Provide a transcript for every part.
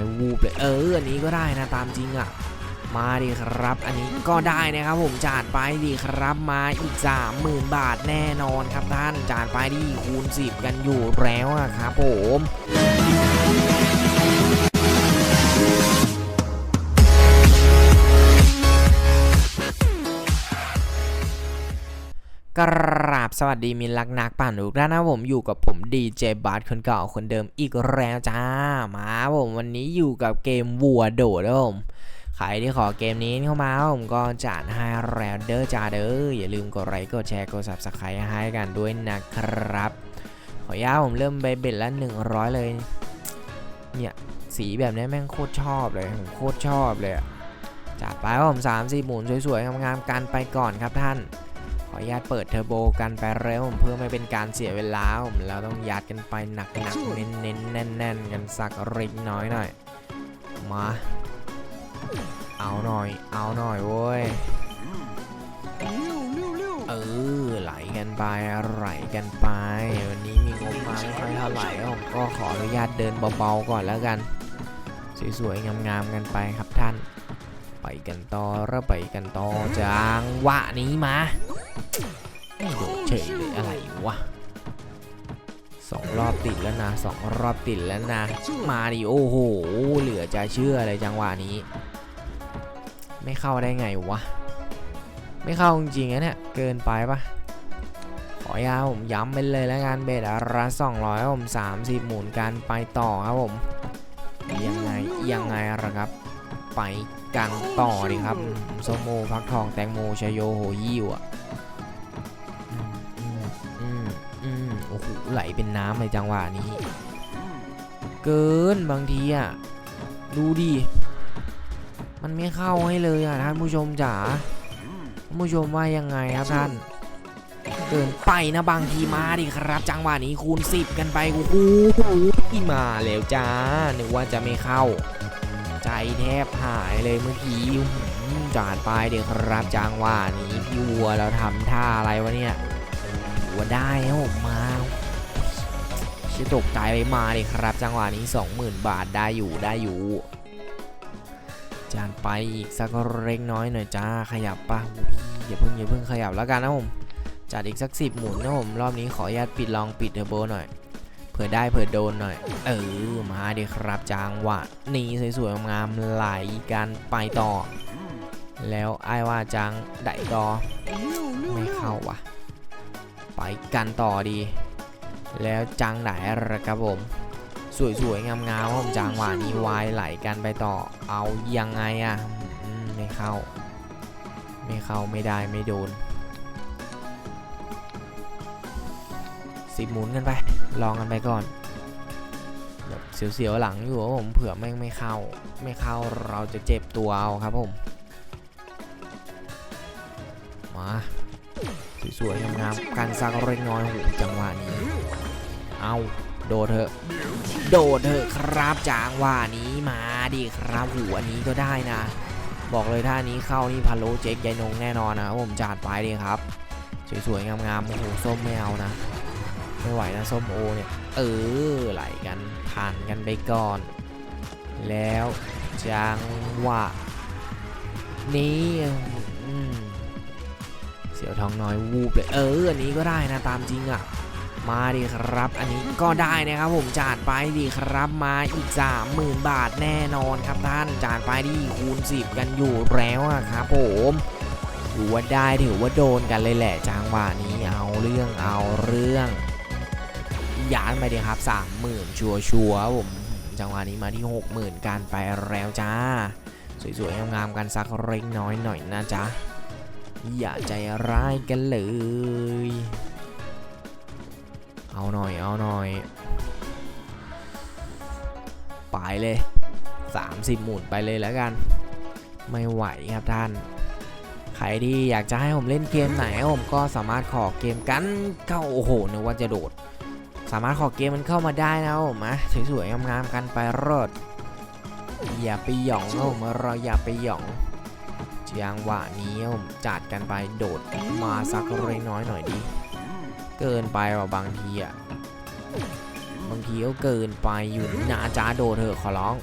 อยวูบเลยเอออันนี้ก็ได้นะตามจริงอะมาดีครับ อันนี้ก็ได้นะครับผมจานไปดีครับมาอีก 30,000 บาทแน่นอนครับท่านจานไปดีคูณ 10 กันอยู่แล้วอะครับผม กราบสวัสดีมินลักนักปั่นทุกท่านนะผมอยู่กับผมดีเจบาร์คนเก่าคนเดิมอีกแล้วจ้า มาผมวันนี้อยู่กับเกมวัวโดดนะผมใครที่ขอเกมนี้เข้ามาผมก็จัดให้แล้วเด้อจ้าเด้ออย่าลืมกดไลค์กดแชร์กด subscribe ให้กันด้วยนะครับ ขออนุญาตผมเริ่มไปเบ็ดละ100เลย เนี่ยสีแบบนี้แม่งโคตรชอบเลยผมโคตรชอบเลยจัดไปครับผม3 4หมุนสวยๆงามๆกันไปก่อนครับท่าน ขออนุญาตเปิดเทอร์โบกันไปเร็วผมเพื่อไม่เป็นการเสียเวลาผมแล้วต้องยัดกันไปหนักหนักๆเน้นเน้นๆแน่นแน่นๆ กันสักเล็กน้อยหน่อยมาเอาหน่อย เอาหน่อยเว้ยเออไหลกันไปไหลกันไป วันนี้มีงบมาไม่ค่อยเท่าไหร่ผมก็ขออนุญาตเดินเบาๆก่อนแล้วกัน สวยๆงามๆกันไปครับท่าน ไปกันต่อแล้วไปกันต่อจังหวะนี้มา ไม่โดดเฉยเลยอะไรวะสองรอบติดแล้วนะสองรอบติดแล้วนะ มาดิโอ้โห เหลือจะเชื่อเลยจังหวะนี้ ไม่เข้าได้ไงวะ ไม่เข้าจริงๆนะเนี่ย เกินไปปะขอยาผมย้ำไปเลยแล้วกันเบสอาระสองร้อยผมสามสิบหมุนการไปต่อครับผม ยังไงยังไงละครับ ไปกันต่อดีครับ สมโมฟักทองแตงโมชยโยโหยี่วอะ ไหลเป็นน้ำเลยจังหวะนี้ เกินบางทีอะ ดูดิ มันไม่เข้าให้เลยอะท่านผู้ชมจ๋าท่านผู้ชมว่ายังไงครับท่าน เกินไปนะบางทีมาดิครับ จังหวะนี้คูณ10กันไปโอ้โหมาแล้วจ้านึกว่าจะไม่เข้า ใจแทบหายเลยเมื่อกี้อื้อหือจาดไปเดี๋ยวครับจังหวะนี้พี่วัวเราทำท่าอะไรวะเนี่ย หัวได้ครับผมมาชิตกใจไปมาเลยครับ จังหวะนี้ 20,000 บาทได้อยู่ได้อยู่ จานไปอีกสักเล็กน้อยหน่อยจ้าขยับปะอย่าเพิ่งอย่าเพิ่งขยับแล้วกันนะผมจัดอีกสักสิบหมุนนะผมรอบนี้ขออนุญาตปิดลองปิดเทอร์โบหน่อยเผื่อได้เผื่อโดนหน่อย เออมาดิครับจังหวะนี้สวยๆงามๆไหลกันไปต่อ แล้วไอ้ว่าจังได้ต่อไม่เข้าว่ะ ไปกันต่อดี แล้วจังไหนระครับผม สวยๆงามๆผมจังหวะนี้วายไหลกันไปต่อ เอายังไงอะไม่เข้า ไม่เข้าไม่ได้ไม่โดนสิบหมุนกันไป ลองกันไปก่อนแบบเสียวๆหลังอยู่ครับผมเผื่อแม่งไม่เข้า ไม่เข้าเราจะเจ็บตัวเอาครับผม มา สวยๆงามๆกันสักเล็กน้อยโหจังหวะนี้ เอาโดดเถอะ โดดเถอะครับจังหวะนี้มาดิครับหูอันนี้ก็ได้นะ บอกเลยถ้านี้เข้านี่พะโล้เจ๊กยายนงแน่นอนนะผมจัดไปเลยครับ สวยๆงามๆโอ้โหส้มไม่เอานะไม่ไหวนะส้มโอเนี่ย เออไหลกันผ่านกันไปก่อน แล้วจังหวะนี้อืม สียวทองน้อยวูบเลย เออ อันนี้ก็ได้นะตามจริงอะ่ะ มาดิครับ อันนี้ก็ได้นะครับผมจานไปดีครับมาอีก 30,000 บาทแน่นอนครับท่านจานไปดีคูณ 10 กันอยู่แล้วอะครับผมถือว่าได้ถือว่าโดนกันเลยแหละจังหวะนี้เอาเรื่องเอาเรื่องยานไปดีครับ 30,000 ชัวชัวร์ผมจังหวะนี้มาที่ 60,000 กันไปแล้วจ้า สวยๆงามๆกันสักเล็กน้อยหน่อยนะจ๊ะ อย่าใจร้ายกันเลย เอาหน่อยเอาหน่อยไปเลย 30 หมุนไปเลยแล้วกัน ไม่ไหวครับท่าน ใครที่อยากจะให้ผมเล่นเกมไหนผมก็สามารถขอเกมกันเข้าโอ้โหนึกว่าจะโดด สามารถขอเกมมันเข้ามาได้นะผมนะสวยๆงามๆกันไปรอดอย่าไปหยองนะผมเราอย่าไปหยอง จังหวะนี้ผมจัดกันไปโดดมาสักเล็กน้อยหน่อยดีเกินไปว่ะบางทีอะ บางทีก็เกินไปอยู่นาจ้าโดดเถอะขอร้อง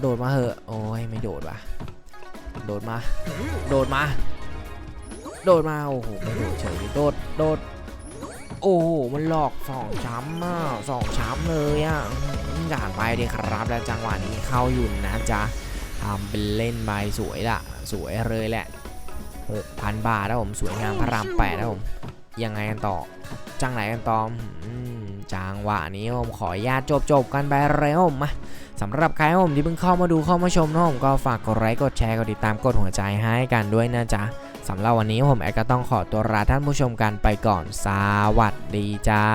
โดดมาเหอะโอ้ยไม่โดดว่ะ โดดมา โดดมา โดดมาโอ้โหไม่โดดเฉยโดดโดด โอ้โหมันหลอกสองช้ำอะสองช้ำเลยอะอืมด่านไปดีครับ แล้วจังหวะนี้เข้าอยู่นะจ๊ะทำเป็นเล่นใบสวยละ สวยเลยแหละ 6,000 บาทนะผมสวยงามพระรามแปดนะผม ยังไงกันต่อ จังไหนกันต่ออืมจังหวะนี้ผมขออนุญาตจบจบๆกันไปเลยครับผมมาสำหรับใครผมที่เพิ่งเข้ามาดูเข้ามาชมนะผมก็ฝากกดไลค์กดแชร์กดติดตามกดหัวใจให้กันด้วยนะจ๊ะสำหรับวันนี้ผมแอดก็ต้องขอตัวลาท่านผู้ชมกันไปก่อนสวัสดีจ้า